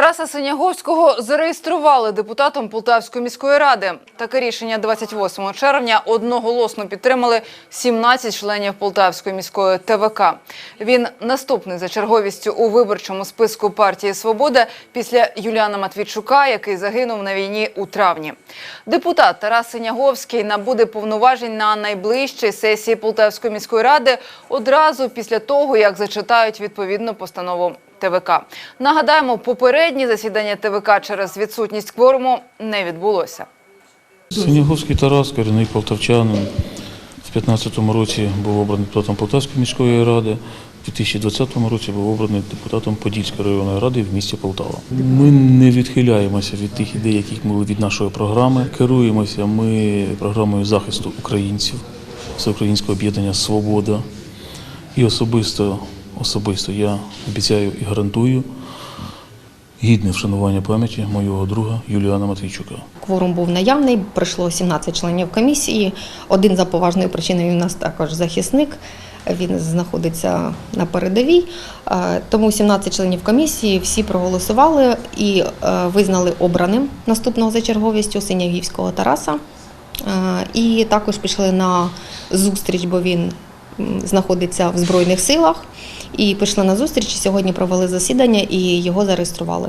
Тараса Синяговського зареєстрували депутатом Полтавської міської ради. Таке рішення 28 червня одноголосно підтримали 17 членів Полтавської міської ТВК. Він наступний за черговістю у виборчому списку партії Свобода після Юліана Матвійчука, який загинув на війні у травні. Депутат Тарас Синяговський набуде повноважень на найближчій сесії Полтавської міської ради одразу після того, як зачитають відповідну постанову ТВК. Нагадаємо, попереднє засідання ТВК через відсутність кворуму не відбулося. Синяговський Тарас, корінний полтавчанин. В 2015 році був обраний депутатом Полтавської міської ради. У 2020 році був обраний депутатом Подільської районної ради в місті Полтава. Ми не відхиляємося від тих ідей, які були від нашої програми. Керуємося ми програмою захисту українців, всеукраїнського об'єднання Свобода. І особисто, особисто я обіцяю і гарантую гідне вшанування пам'яті моєго друга Юліана Матвійчука. Кворум був наявний, прийшло 17 членів комісії. Один за поважною причиною у нас також захисник. Він знаходиться на передовій. Е, Тому 17 членів комісії всі проголосували і е, визнали обраним наступного за черговістю Синягівського Тараса. Е, І також пішли на зустріч, бо він знаходиться в Збройних силах. І пішли на зустріч. Сьогодні провели засідання і його зареєстрували.